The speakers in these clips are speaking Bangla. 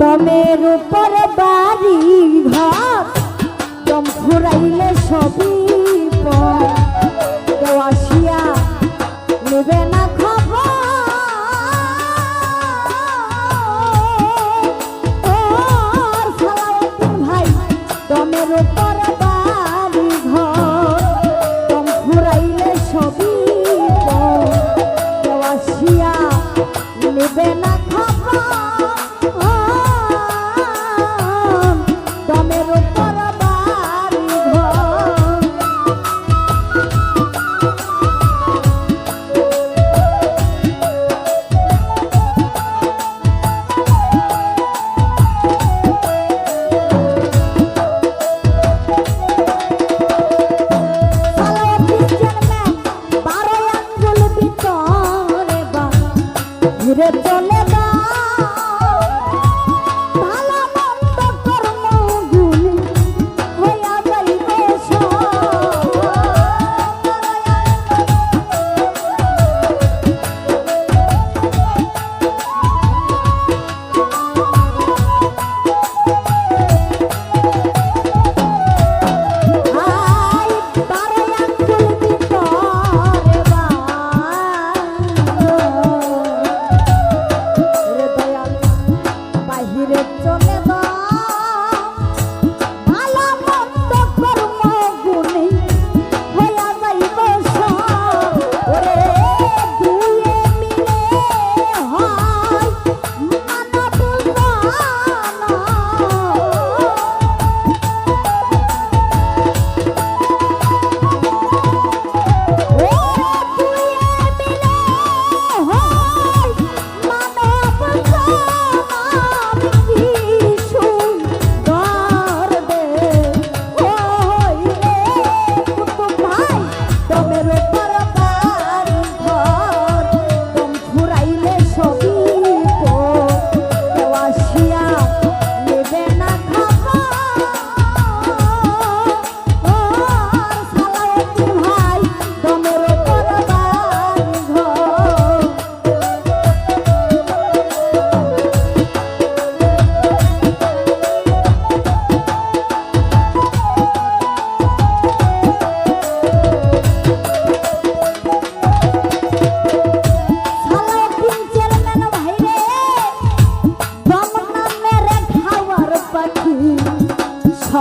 দমের উপর বাড়ি ঘর দম ফুরাইলে সবই কেউ আসিয়া নেবে না খবর। ভাই দমের উপর বাড়ি ঘর দম ফুরাইলে সবই কেউ আসিয়া নেবে না ঘুরে তো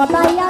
la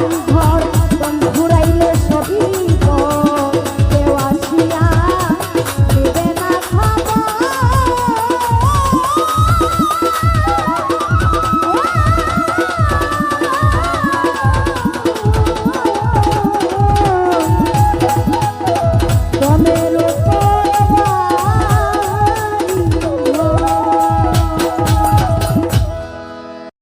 யாரும்